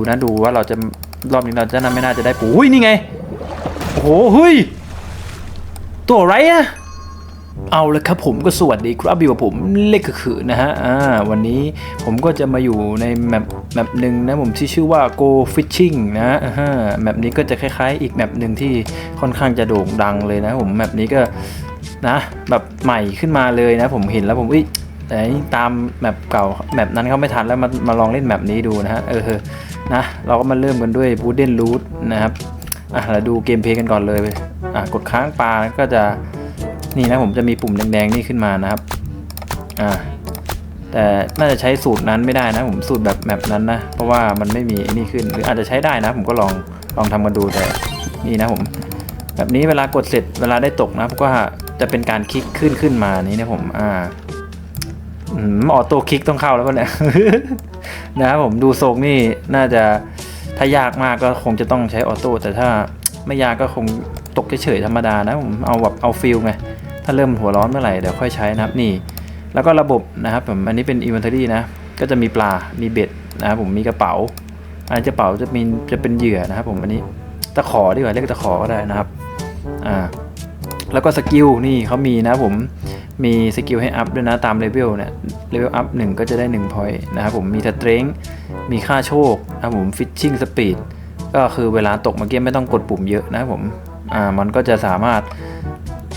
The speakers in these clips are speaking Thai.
ดูนะดูว่าเราจะรอบนี้เราจะน่าไม่น่าจะได้ปูอุ้ยนี่ไงโอ้โหเฮ้ยตัวไรอะเอาเลยครับผมก็สวัสดีครับอยู่กับผมเล็กคือนะฮะอ่าวันนี้ผมก็จะมาอยู่ในแมปแมปหนึ่งนะผมที่ชื่อว่า Go Fishing นะฮะแมปนี้ก็จะคล้ายๆ อีกแมปหนึ่งที่ค่อนข้างจะโด่งดังเลยนะผมแมปนี้ก็นะแบบใหม่ขึ้นมาเลยนะ ผมเห็นแล้วผมอุ้ยแต่ตามแมปเก่าแมปนั้นเขาไม่ทันแล้วมามาลองเล่นแมปนี้ดูนะฮะเออ นะเราก็มาเริ่มกันด้วย Wooden Root นะครับอะเราดูเกมเพลย์กันก่อนเลยอะกดค้างปลาก็จะนี่นะผมจะมีปุ่มแดงๆนี่ขึ้นมานะครับอ่าแต่น่าจะใช้สูตรนั้นไม่ได้นะ ผมสูตรแบบแมปนั้นนะ เพราะว่ามันไม่มีนี่ขึ้นหรืออาจจะใช้ได้นะ ผมก็ลองลองทำกันดูแต่นี่นะผม แบบนี้เวลากดเสร็จเวลาได้ตกนะก็จะเป็นการคลิกขึ้นขึ้นมานี่นะผมอ่าอออโต้คลิกต้องเข้าแล้วป่ะเนี่ย นะครับผมดูทรงนี่น่าจะถ้ายากมากก็คงจะต้องใช้ออโต้แต่ถ้าไม่ยากก็คงตกเฉยๆธรรมดานะผมเอาแบบเอาฟิลไงถ้าเริ่มหัวร้อนเมื่อไหร่เดี๋ยวค่อยใช้นะครับนี่ แล้วก็ระบบนะครับผมอันนี้เป็น inventory นะก็จะมีปลา มีเบ็ดนะครับผมมีกระเป๋า อันกระเป๋าจะมีจะเป็นเหยื่อนะครับผมอันนี้ตะขอดีกว่าเรียกตะขอก็ได้นะครับอ่าแล้วก็สกิลนี่เขามีนะผม มีสกิลให้อัพด้วยนะตามเลเวลเนี่ยเลเวลอัพหนึ่งก็จะได้1 point นะครับผมมีสเตร n งมีค่าโชคนะครับผมฟิชชิ่งสปีดก็คือเวลาตกเมื่อกี้ไม่ต้องกดปุ่มเยอะนะครับผมอ่ามันก็จะสามารถ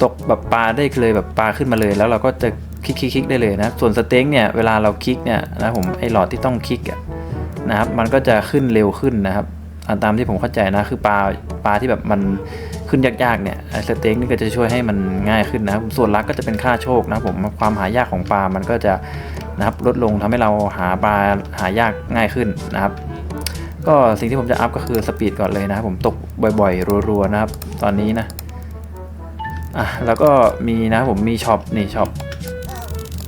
ตกแบบปลาได้เลยแบบปลาขึ้นมาเลย แล้วเราก็จะคลิกคลิกคลิกได้เลยนะส่วนสเต็งเนี่ยเวลาเราคลิกเนี่ยนะผมไอหลอดที่ต้องคลิกอะนะครับมันก็จะขึ้นเร็วขึ้นนะครับตามที่ผมเข้าใจนะคือปลาปลาที่แบบมัน ขึ้นยากๆเนี่ยสเต็งนี่ก็จะช่วยให้มันง่ายขึ้นนะครับส่วนลักก็จะเป็นค่าโชคนะผมความหายากของปลามันก็จะนะครับลดลงทำให้เราหาปลาหายากง่ายขึ้นนะครับก็สิ่งที่ผมจะอัพก็คือสปีดก่อนเลยนะครับผมตกบ่อยๆรัวๆนะครับ ตอนนี้นะอะแล้วก็มีนะผมมีช็อปนี่ช็อป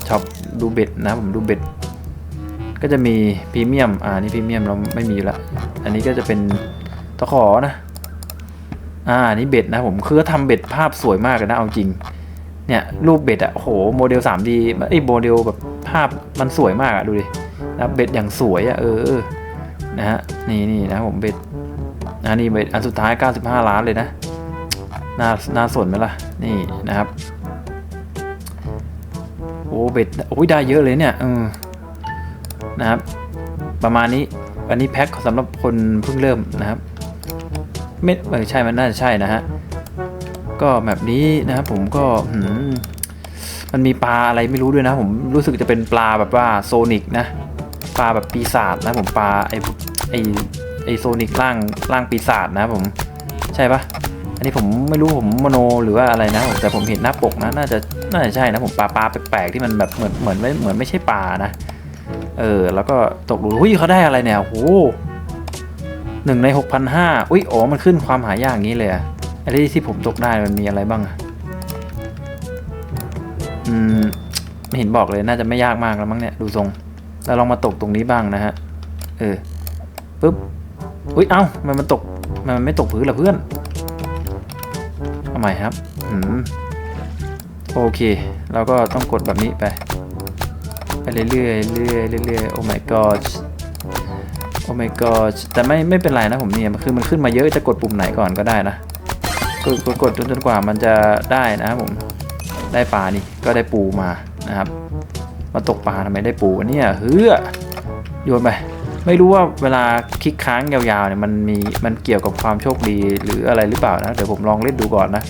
ช็อปดูเบ็ดนะผมดูเบ็ดก็จะมีพรีเมียมอ่านี่พรีเมียมเราไม่มีละอันนี้ก็จะเป็นตะขอนะ อ่านี่เบ็ดนะผมคือทำเบ็ดภาพสวยมากเลยนะเอาจริง เนี่ยรูปเบ็ดอะโอ้โหโมเดล 3D ไอ้ยโมเดลแบบภาพมันสวยมากอะดูดินะเบ็ดอย่างสวยอะเออเออนะฮะนี่นี่นะผมเบ็ดอันนี้เบ็ดอันสุดท้าย 95 ล้านเลยนะน่าน่าสนไหมล่ะนี่นะครับโอ้เบ็ดโอ้ยได้เยอะเลยเนี่ยเออนะครับ ประมาณนี้อันนี้แพ็คสำหรับคนเพิ่งเริ่มนะครับ ไม่เออใช่มันน่าจะใช่นะฮะก็แบบนี้นะครับผมก็หืมมันมีปลาอะไรไม่รู้ด้วยนะ ผมรู้สึกจะเป็นปลาแบบว่าโซนิกนะปลาแบบปีศาจนะผมปลาไอไอไอโซนิกร่างร่างปีศาจนะผมใช่ปะอันนี้ผมไม่รู้ผมมโนหรือว่าอะไรนะแต่ผมเห็นหน้าปกนะน่าจะน่าจะใช่นะผมปลาปลาแปลกๆที่มันแบบเหมือนเหมือนไม่เหมือนไม่ใช่ปลานะ เออ แล้วก็ตกหลุมหุ้ยเขาได้อะไรเนี่ยโอ้ หนึ่งในหกพันห้าอุ้ยอ๋อ มันขึ้นความหายากอย่างนี้เลยอะไอ้ที่ที่ผมตกได้มันมีอะไรบ้างอะอืม ไม่เห็นบอกเลยน่าจะไม่ยากมากแล้วมั้งเนี่ย ดูทรง แล้วลองมาตกตรงนี้บ้างนะฮะ เออปุ๊บ อุ้ยเอ้า มันมันตก มันไม่ตกพื้นหรอเพื่อนเอาใหม่ครับ อืม โอเค เราก็ต้องกดแบบนี้ไป ไปเรื่อยๆเรื่อยๆเรื่อยๆโอ้ my god โอ้ my god แต่ไม่ไม่เป็นไรนะผมเนี่ยคือมันขึ้นมาเยอะจะกดปุ่มไหนก่อนก็ได้นะกดกดจนจนกว่ามันจะได้นะครับผมได้ปลานี่ก็ได้ปูมานะครับ มาตกปลาทำไมได้ปูเนี่ยเฮ้ยโยนไปไม่รู้ว่าเวลาคลิกค้างยาวๆเนี่ยมันมีมันเกี่ยวกับความโชคดีหรืออะไรหรือเปล่านะเดี๋ยวผมลองเล่นดูก่อนนะ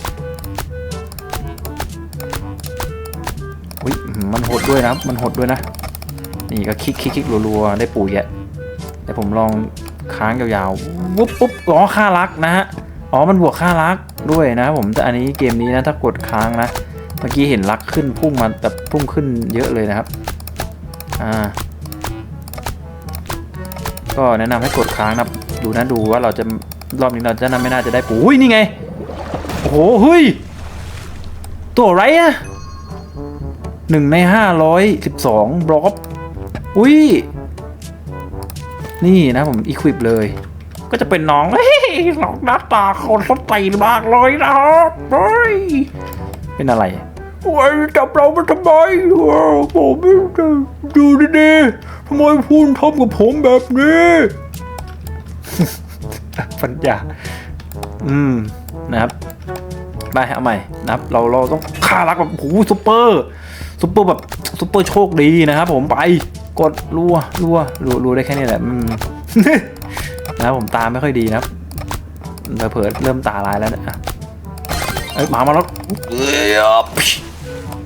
อุ้ยมันหดด้วยนะมันหดด้วยนะนี่ก็คลิกคลิกคลิกรัวๆได้ปูแยะ เดี๋ยวผมลองค้างยาวๆวุ๊บปุ๊บอ๋อค่ารักนะฮะอ๋อมันบวกค่ารักด้วยนะผมแต่อันนี้เกมนี้นะถ้ากดค้างนะเมื่อกี้เห็นรักขึ้นพุ่งมาแบบพุ่งขึ้นเยอะเลยนะครับอ่าก็แนะนำให้กดค้างนะดูนะดูว่าเราจะรอบนี้เราจะน่าไม่น่าจะได้ปูอุ้ยนี่ไงโอ้โหเฮ้ยตัวไรอะหนึ่งในห้าร้อยสิบสองบล็อกอุ้ย นี่นะผมอีควิปเลย ก็จะเป็นน้องเฮ้ยน้องหน้าตาคนสตีนมากเลยนะครับเฮ้ยเป็นอะไรโอ้ยจับเรามาทำไมว้าวผมไม่ได้ดูดีๆทำไมพูดทำกับผมแบบนี้ปัญญาอืมนะครับไปเอาใหม่นะครับ เราเราต้องฆ่ารักแบบโอ้โหซุปเปอร์ซุปเปอร์แบบซุปเปอร์โชคดีนะครับผมไป กดรัวรัวรัวรัวได้แค่นี้แหละอืมนะครับผมตาไม่ค่อยดีนะครับเผลอๆเริ่มตาลายแล้วเนะอะเอ้ยหมามาแล้วเอ้ยอะ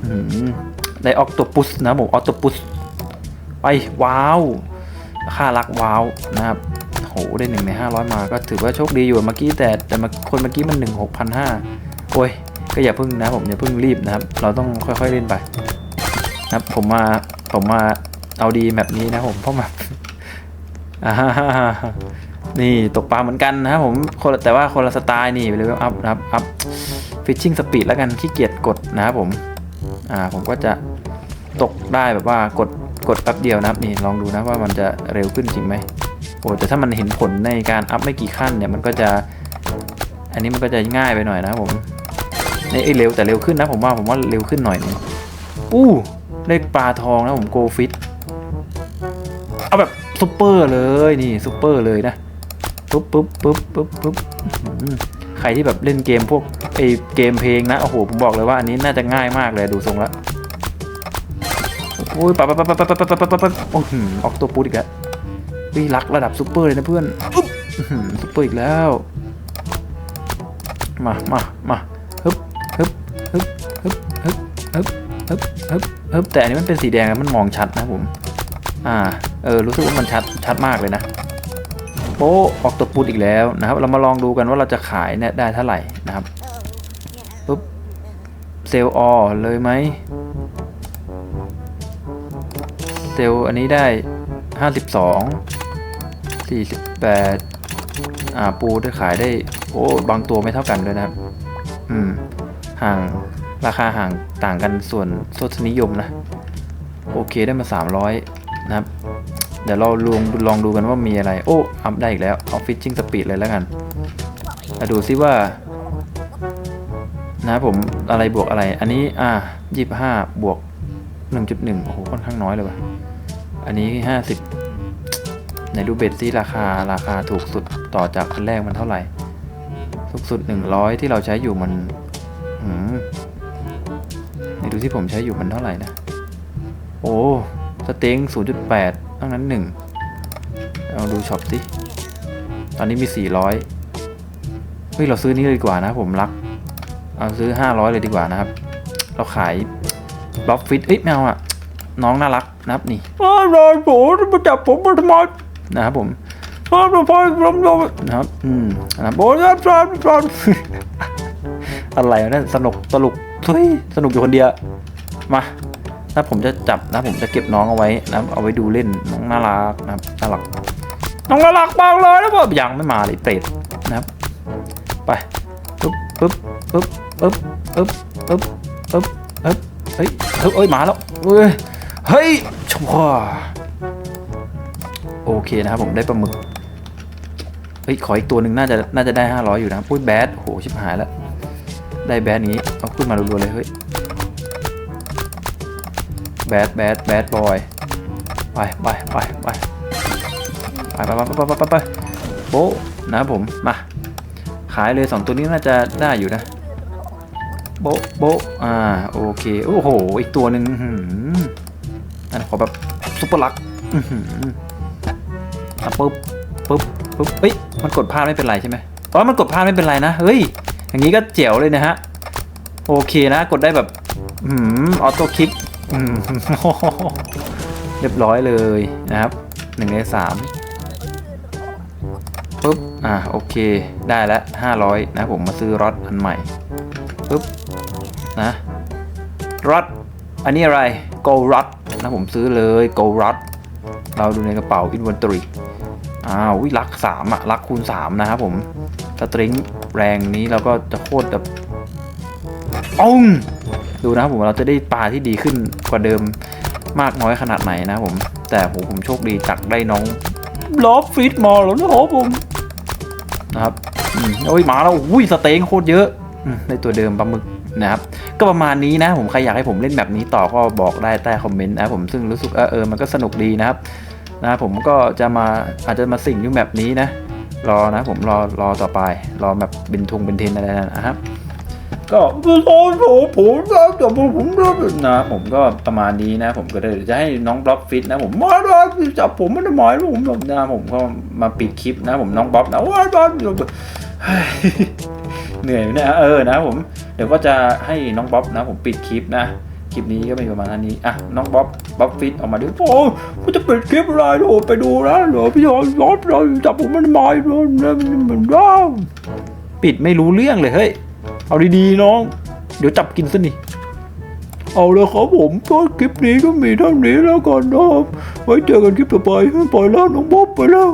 อืมได้ออกตัวปุสนะครับผมออกตัวปุสไปว้าวค่ารักว้าวนะครับโหได้หนึ่งในห้าร้อยมาก็ถือว่าโชคดีอยู่เมื่อกี้แต่แต่มาคนเมื่อกี้มันหนึ่งหกพันห้าโอ้ยก็อย่าเพิ่งนะผมอย่าเพิ่งรีบนะครับ เราต้องค่อยๆเล่นไปนะครับผมมาผมมา เอาดีแบบนี้นะผมเพราะมาอ่าฮ่าฮ่าฮ่าฮ่านี่ตกปลาเหมือนกันนะครับผมคนแต่ว่าคนละสไตล์นี่เลเวลอัพนะครับอัพฟิชชิ่งสปีดแล้วกันขี้เกียจกดนะครับผมอ่าผมก็จะตกได้แบบว่ากดกดแป๊บเดียวนะครับนี่ลองดูนะว่ามันจะเร็วขึ้นจริงไหมโอ้แต่ถ้ามันเห็นผลในการอัพไม่กี่ขั้นเนี่ยมันก็จะ อันนี้มันก็จะง่ายไปหน่อยนะผมนี่ไอ้เร็วแต่เร็วขึ้นนะผมว่าผมว่าเร็วขึ้นหน่อยนึงอู้ได้ปลาทองนะผมโกฟิต เอาแบบซุปเปอร์เลยนี่ซุปเปอร์เลยนะปุ๊บปุ๊บปุ๊บปุ๊บปุ๊บใครที่แบบเล่นเกมพวกไอเกมเพลงนะโอ้โหผมบอกเลยว่าอันนี้น่าจะง่ายมากเลยดูทรงแล้วโอ้ยปะปะปะปะปะปะปะปะปะปะโอ้โหออกตัวปูดอีกแล้ววิรักระดับซุปเปอร์เลยนะเพื่อนซุปเปอร์อีกแล้ว มามามาฮึบฮึบฮึบฮึบฮึบฮึบฮึบฮึบแต่อันนี้มันเป็นสีแดงมันมองชัดนะผม อ่า เออรู้สึกว่ามันชัดชัดมากเลยนะโอ้ออกตัวปูดอีกแล้วนะครับ เรามาลองดูกันว่าเราจะขายเนี่ยได้เท่าไหร่นะครับปุ๊บเซลล์ออเลยไหมเซลล์อันนี้ได้ห้าสิบสองสี่สิบแปดอ่าปูได้ขายได้โอ้บางตัวไม่เท่ากันเลยนะครับ อืมห่างราคาห่างต่างกันส่วนทศนิยมนะ โอเคได้มา 300 นะครับ เดี๋ยวเราลองลองดูกันว่ามีอะไร โอ้อัพได้อีกแล้วเอาฟิชชิ่งสปีดเลยแล้วกันมาดูซิว่า นะผมอะไรบวกอะไร อันนี้อ่า25บวก1.1โอ้โหค่อนข้างน้อยเลยว่ะ อันนี้50ในดูเบ็ดซิราคาราคาถูกสุดต่อจากอันแรกมันเท่าไหร่สูงสุด100ที่เราใช้อยู่มันหืมไหนดูที่ผมใช้อยู่มันเท่าไหร่นะ โอ้ สเต็ง0.8ตั้งนั้น 1 เอาดูช็อปสิ ตอนนี้มี 400 เฮ้ย เราซื้อนี้เลยดีกว่านะผมรัก เอาซื้อ 500 เลยดีกว่านะครับ เราขายบล็อกฟิตเอ้ยไม่เอะน้องน่ารักนะครับนี่อ้าวรอยผมมาจับผมมาทำไมนะครับผมพอพอพอนะครับ อืมนะครับโอ้ยครับครับครับอะไรวะเนี่ยสนุกสนุกเฮ้ยสนุกอยู่คนเดียว มา ถ้าผมจะจับนะผมจะเก็บน้องเอาไว้นะเอาไว้ดูเล่นน้องน่ารักนะครับน่ารักน้องน่ารักมากเลยนะแบบยังไม่มาเลยเปรตนะครับไปปึ๊บปึ๊บปึ๊บปึ๊บปึ๊บปึ๊บปึ๊บปึ๊บเฮ้ยเฮ้ยเอ้ยมาแล้วเฮ้ยเฮ้ยชัวโอเคนะครับผมได้ปลาหมึกเฮ้ยขออีกตัวหนึ่งน่าจะน่าจะได้ 500 อยู่นะพูดแบดโหชิบหายแล้วได้แบดนี้เอาขึ้นมารัวๆเลยเฮ้ย แบดแบดแบดบอยไปไปไปไปไปไปไปไปไปไปไปโบนะผมมาขายเลย 2 ตัวนี้น่าจะได้อยู่นะ โบโบอ่าโอเคโอ้โหอีกตัวหนึ่งอันขอแบบซุปเปอร์ลักอะปึ๊บปุ๊บปุ๊บเอ้ยมันกดพลาดไม่เป็นไรใช่ไหมอ๋อมันกดพลาดไม่เป็นไรนะเฮ้ยอย่างนี้ก็เจ๋วเลยนะฮะโอเคนะกดได้แบบอืมออโต้คลิก อืมเรียบร้อยเลยนะครับหนึ่งในสามปุ๊บ อ่าโอเค ได้แล้วห้าร้อยนะผมมาซื้อรถอันใหม่ปุ๊บ นะรถอันนี้อะไร go rod นะผมซื้อเลย go rod เราดูในกระเป๋า inventory อ้าววิลักสามอะลักคูณสามนะครับผมสตริงแรงนี้เราก็จะโคตรแบบอ้ง ดูนะครับผมเราจะได้ปลาที่ดีขึ้นกว่าเดิมมากน้อยขนาดไหนนะผม แต่ผมผมโชคดีจักได้น้องลอบฟิตมาแล้วนะครับผมนะครับอืมโอ้ยมาแล้วอุ้ยสเต็งโคตรเยอะในตัวเดิมปลาหมึกนะครับก็ประมาณนี้นะผมใครอยากให้ผมเล่นแบบนี้ต่อก็บอกได้ใต้คอมเมนต์นะผมซึ่งรู้สึกเออเออมันก็สนุกดีนะครับนะผมก็จะมาอาจจะมาสิ่งอยู่แบบนี้นะ รอนะผมรอรอต่อไป รอแบบเป็นทงเป็นเทนอะไรนั่นนะครับ ก็โอ้โหผมรับแต่ผมผมรับนะผมก็ประมาณนี้นะ ผมก็เลยจะให้น้องบล็อกฟิตนะผมมาได้จับผมไม่ได้หมายผมแบบนะผมก็มาปิดคลิปนะ ผมน้องบ๊อบนะว้าบ๊อบเหนื่อยนะเออนะผมเดี๋ยวก็จะให้น้องบ๊อบนะ ผมปิดคลิปนะคลิปนี้ก็มีประมาณนี้อะน้องบ๊อบบ๊อบฟิตออกมาดูโอ้ผมจะปิดคลิปอะไรโอ้ไปดูนะเดี๋ยวพี่ยอนยอนเราจับผมม่ได้หมายเลยเหมือนด้ปิดไม่รู้เรื่องเลยเฮ้ย เอาดีๆน้อง เดี๋ยวจับกินซะนี่เอาเลยครับผมก็คลิปนี้ก็มีเท่านี้แล้วกันนะครับไว้เจอกันคลิปต่อไปไปแล้วน้องบ๊อบไปแล้ว